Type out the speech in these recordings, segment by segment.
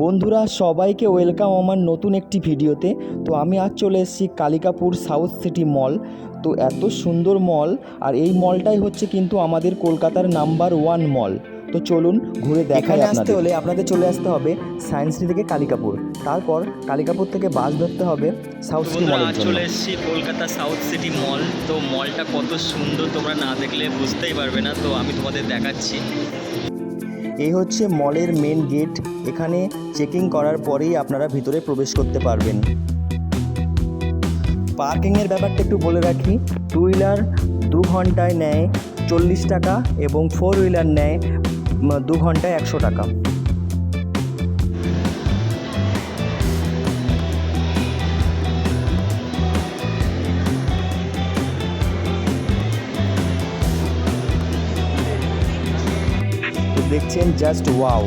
বন্ধুরা সবাইকে ওয়েলকাম আমার নতুন একটি ভিডিওতে। তো আমি আজ চলে এসেছি কালিকাপুর সাউথ সিটি মল। তো এত সুন্দর মল আর এই মলটাই হচ্ছে কিন্তু আমাদের কলকাতার নাম্বার ওয়ান মল। তো চলুন ঘুরে দেখাই আসতে হলে আপনাদের চলে আসতে হবে সায়েন্স সিটি থেকে কালিকাপুর। তারপর কালিকাপুর থেকে বাস ধরতে হবে সাউথ সিটি মল আজ চলে এসেছি কলকাতা সাউথ সিটি মল। তো মলটা কত সুন্দর তোমরা না দেখলে বুঝতেই পারবে না। তো আমি তোমাদের দেখাচ্ছি। এই হচ্ছে মলের মেন গেট এখানে চেকিং করার পরেই আপনারা ভিতরে প্রবেশ করতে পারবেন। পার্কিংয়ের ব্যাপারটা একটু বলে রাখি। টু হুইলার দু ঘন্টায় নেয় চল্লিশ টাকা এবং ফোর হুইলার নেয় দু ঘন্টায় একশো টাকা। দেখছেন জাস্ট ওয়াও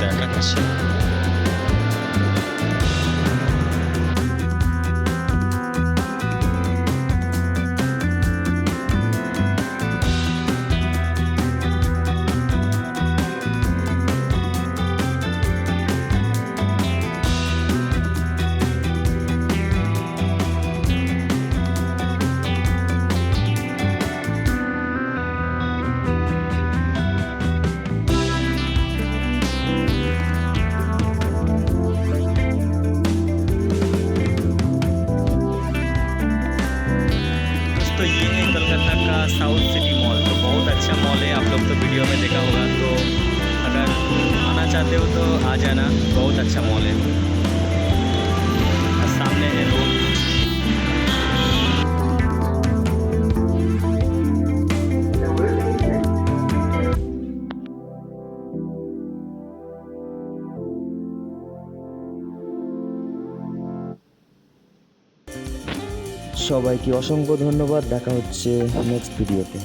দেখাচ্ছে वीडियो में देखा होगा तो अगर आना चाहते हो तो आ जाना बहुत अच्छा मॉल है और सामने है रोड সবাইকে অসংখ্য ধন্যবাদ দেখা হচ্ছে নেক্সট ভিডিওতে